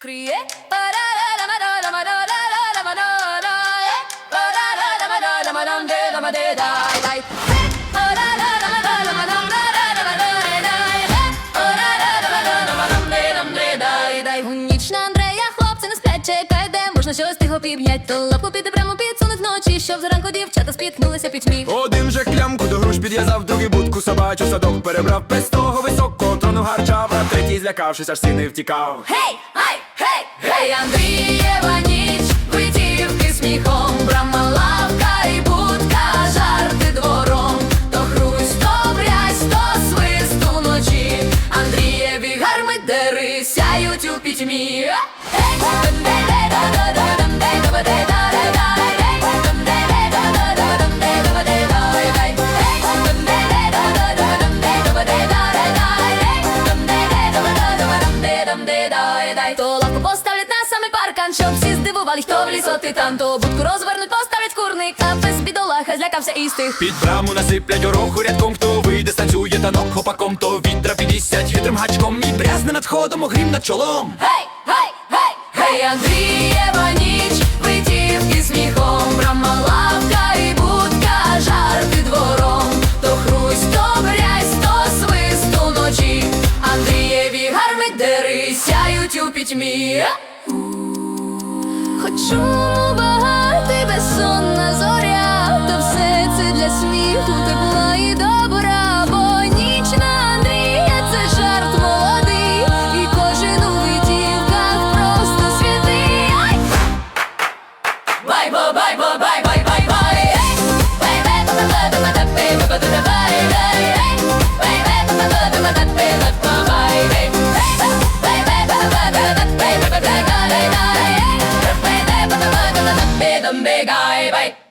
Кріє Гунічна Андрея, хлопці не сплять, чекай, де можна щось тихо піднять То лапку піде прямо підсунуть вночі, щоб зранку дівчата спіткнулися під сміх. Один же клямку до груш підв'язав, другий будку собачу садок перебрав. Без того високого трону гарчав, а третій злякавшись, аж сини втікав. Гей, гей, Андрієва ніч, витівки сміхом, брама лавка і будка, жарти двором, то хрусь, то брязь, то свист уночі, Андрієві гармидери сяють у пітьмі. Гей! Паркан, щоб всі здивували, хто в лісоти там, то будку розвернуть, поставлять курник, а без бідолаха злякався і стих. Під браму насиплять гороху рядком, хто вийде, станцює танок хопаком, то вітра підвісять хитрим гачком і брязне над ходом, огрім над чолом. Гей, гей, гей, гей, Андрієва ніч, витівки сміхом, брама лавка і будка, жарти двором, то хрусь, то брязь, то свист уночі, Андрієві гармидери сяють у пітьмі. Хочу багати безсонна зоря, то все це для сміху, тепла і добра, бо ніч на Андрія це жарт молодий, і кожен у витівках просто святий. Ай! Бай, бо, бай, бо. Ей! Бай, бай, ба,